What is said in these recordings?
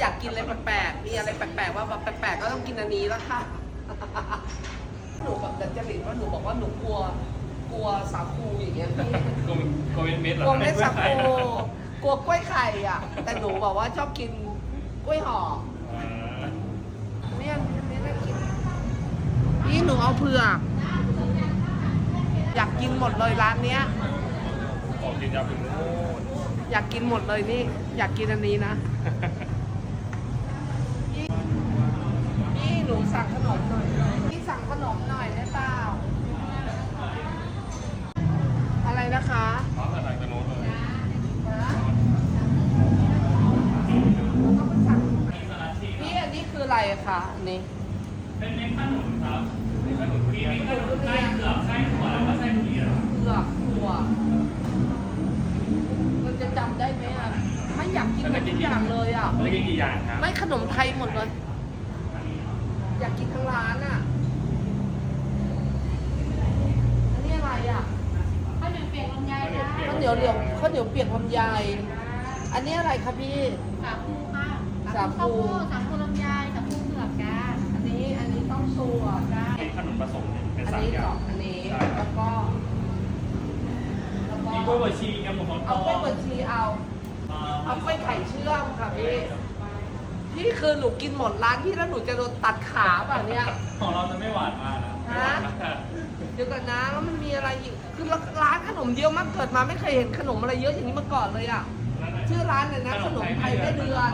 อยากกินอะไรแปลกๆ มีอะไรแปลกๆ ว่าแบบแปลกๆ ก็ต้องกินอันนี้แล้วค่ะ หนูแบบดัดจริตว่าหนูบอกว่าหนูกลัว กลัวสาคูอย่างเงี้ยพี่กลมกลมเป็นเม็ดเหรอกลัวเม็ดสาคู กลัวกล้วยไข่อะ แต่หนูบอกว่าชอบกินกล้วยห่ออ่าเนี่ยเนี่ยน่ากิน นี่หนูเอาเผือก อยากกินหมดเลยร้านเนี้ยออกกินยาเป็นโน่นอยากกินหมดเลยนี่ อยากกินอันนี้นะนี่นี่ หนูสั่งขนมหน่อยนี่สั่งขนมหน่อยได้เปล่าอะไรนะคะพร้อมกับทางกระโน้นเลยพี่อันนี้คืออะไรคะอันนี้เป็นเม็ดขนุนครับเป็นขนุนมีเม็ดขนุนไส้เผือกไส้ถั่วแล้วก็ไส้ทุเรียนเผือกถั่วมันจะจำได้ไหมอะไม่อยากกินหมดทุกอย่างเลยอะแล้วกินกี่อย่างครับไม่ขนมไทยหมดเลย อยากกินทั้งร้านอะอันนี้อะไรอะข้าวเหนียวเปียกลำไยจ้าข้าวเหนียวเหลียวข้าวเหนียวเปียกลำไยอันนี้อะไรคะพี่ สาคูค่ะสาคูสาคูลำไยสาคูเผือกจ้าอันนี้อันนี้ต้องสัวจ้าเป็นขนุนผสมเนี่ยเป็นอันสามนี้อสย่าองงอันนี้ใช่แล้วก็แล้วก็มีกล้วยบวชชีกับหมูทองเอากล้วยบดชีเอาเอากล้วยไข่เชื่อมค่ะพี่ พี่คือหนูกินหมดร้านที่แล้วหนูจะโดนตัดขาป่ะเนี่ยของเราจะไม่หวานมากนะฮะเดี๋ยวก่อนนะแล้วมันมีอะไรอีก คือร้านขนมเยอะมากเกิดมาไม่เคยเห็นขนมอะไรเยอะอย่างนี้มาก่อนเลยอะ ชื่อร้านเนี่ยนะขนมไทยแม่เดือน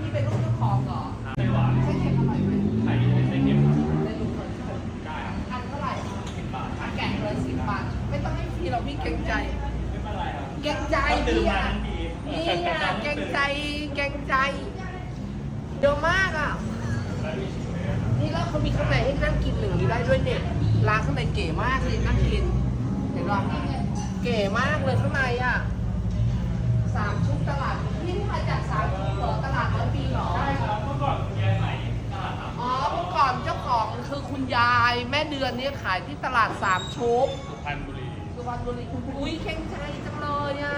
นี่เป็นลูกเจ้าของเหรอไม่หวานใช่เค็มอร่อยไหมไข่ไม่ใช่เค็มครับได้ลูกคนชมได้ครับอันเท่าไหร่สิบบาทอะแกะเลยสิบบาท ไม่ต้องให้ฟรีเราพี่เกรงใจ ไม่เป็นไรครับเกรงใจต้องตื่นพี่มาอะทันทีนี่อะเกรงใจเกรงใจ เยอะมากอะ นี่แล้วเขามีข้างในให้นั่งกินหนึ่างนี้ได้ด้วยเนี่ย ร้านข้างในเก๋มากเลยนั่งกิน เห็นป่ะเก๋มากเลยข้างในอะสามชุดตลาดนี่มาจากสามชุดเหรอตลาดร้อยปีเหรอใช่ครับเมื่อก่อนคุณยายขายตลาดสามอ๋อเมื่อก่อนเจ้าของคือคุณยายแม่เดือนเนี่ยขายที่ตลาดสามชุกสุพรรณบุรี สุพรรณบุรีอุ้ยเข่งใจจังเลยอะ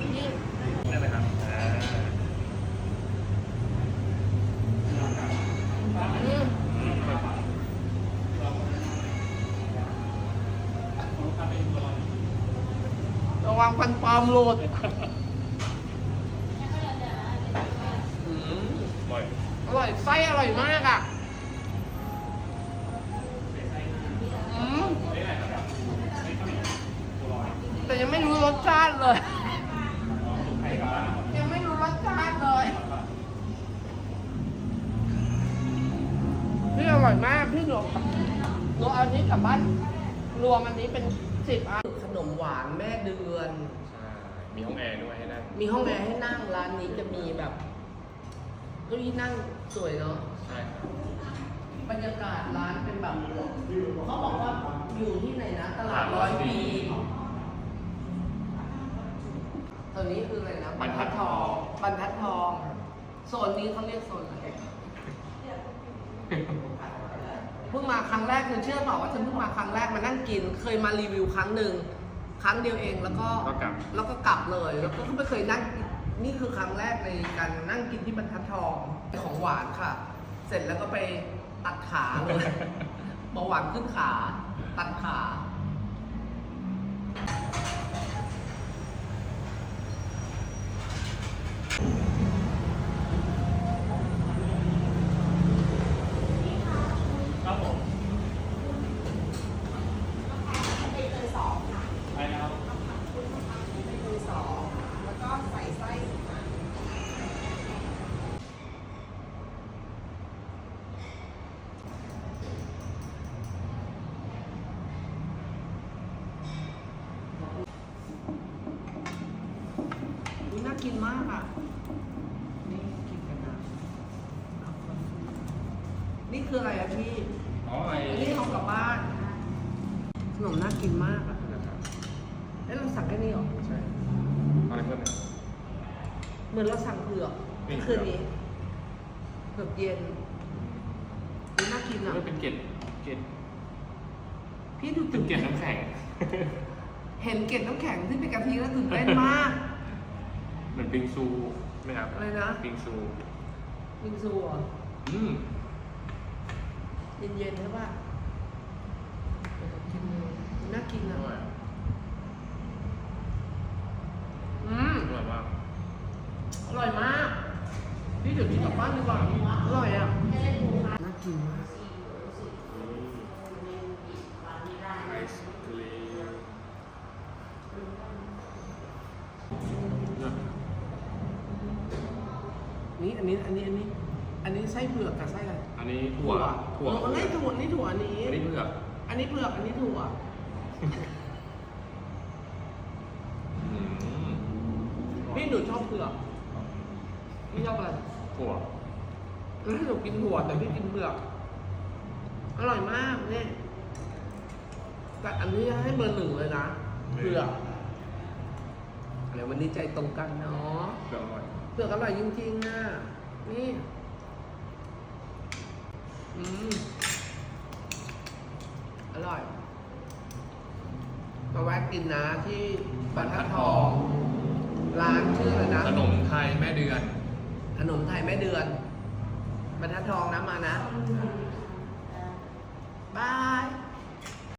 นี่นั่นนะครับอ่า อืม อืมครับ ระวังฟันปลอมหลุดอืมบ่อยอร่อยไส้อร่อยมากอะอืมแต่ยังไม่รู้รสชาติเลย ยังไม่รู้รสชาติเลยพี่อร่อยมากพี่หนูหนูเอาอันนี้กลับบ้านรวมอันนี้เป็นสิบอันขนมหวานแม่เดือน ใช่มีห้องแอร์ด้วยให้นั่งมีห้องแอร์ให้นั่งร้านนี้จะมีแบบเก้าอี้นั่งสวยเนาะใช่ครับ บรรยากาศร้านเป็นแบบเขาบอกว่าอยู่ที่ไหนนะตลาดร้อยปีตอนนี้คืออะไรนะบรรทัดทองบรรทัดทองโซนนี้เขาเรียกโซนอะไรเพิ่งมาครั้งแรกคือเชื่อเปล่าว่าฉันเพิ่งมาครั้งแรกมานั่งกิน เคยมารีวิวครั้งหนึ่ง ครั้งเดียวเองแล้วก็ก็กลับ แล้วก็กลับเลย แล้วก็ไม่เคยนั่งนี่คือครั้งแรกในการนั่งกินที่บรรทัดทองของหวานค่ะ เสร็จแล้วก็ไปตัดขาเลยเบาหวานขึ้นขา ตัดขา ครับผม ไปเตยสองค่ะ ไปนะครับ ไปเตยสอง แล้วก็ใส่ไส้สิคะอุ๊ยน่า กินมากอะ นี่กินกันนะนี่คืออะไรอะพี่ อ๋อไอ้อันนี้เอากลับบ้านขนมน่ากินมากอะนะครับเอ้เราสั่งแค่นี้เหรอ ใช่เอาอะไรเพิ่มไหม เหมือนเราสั่งเผือกนี่คืนนี้เผือกเย็นอุ๊ยน่ากินอะก็เป็นเกล็ดเกล็ดพี่ดูเป็ตื่นนเกล็ดน้ำแข็ง เห็นเกล็ดน้ำแข็งที่เป็นกะทิแล้วตื่นเต้นมาก เหมือนปิงซูไหมครับอะไรนะ ปิงซูฮบิงซูเหรออืมเย็นๆใช่ป่ะเดี๋ยวผมกินเลยน่ากินออะร่อยอืมอร่อยมากอร่อยมาก พี่เดี๋ยวกินกลับบ้านดีกว่าอร่อยอะน่ากินมาก ไอศครีม นี่อันนี้อันนี้อันนี้ อันนี้ไส้เผือกกับไส้อะไรอันนี้ถั่วถั่วเออไม่ถั่วนี่ถั่วอันนี้อันนี้เผือกอันนี้เผือกอันนี้ถั่วอืมพี่หนูชอบเผือกพี่ชอบอะไรถั่วแล้วหนูกินถั่วแต่พี่กินเผือกอร่อยมากเนี่ยแต่อันนี้ให้เบอร์หนึ่งเลยนะเผือกอะไรวันนี้ใจตรงกันเนาะเผือกอร่อย เผือกอร่อยจริงๆอะ นี่ อืม อร่อยมาแวะกินนะที่บรรทัดทอง ร้านชื่ออะไรนะ ขนมไทยแม่เดือน ขนมไทยแม่เดือน บรรทัดทองนะมานะ บาย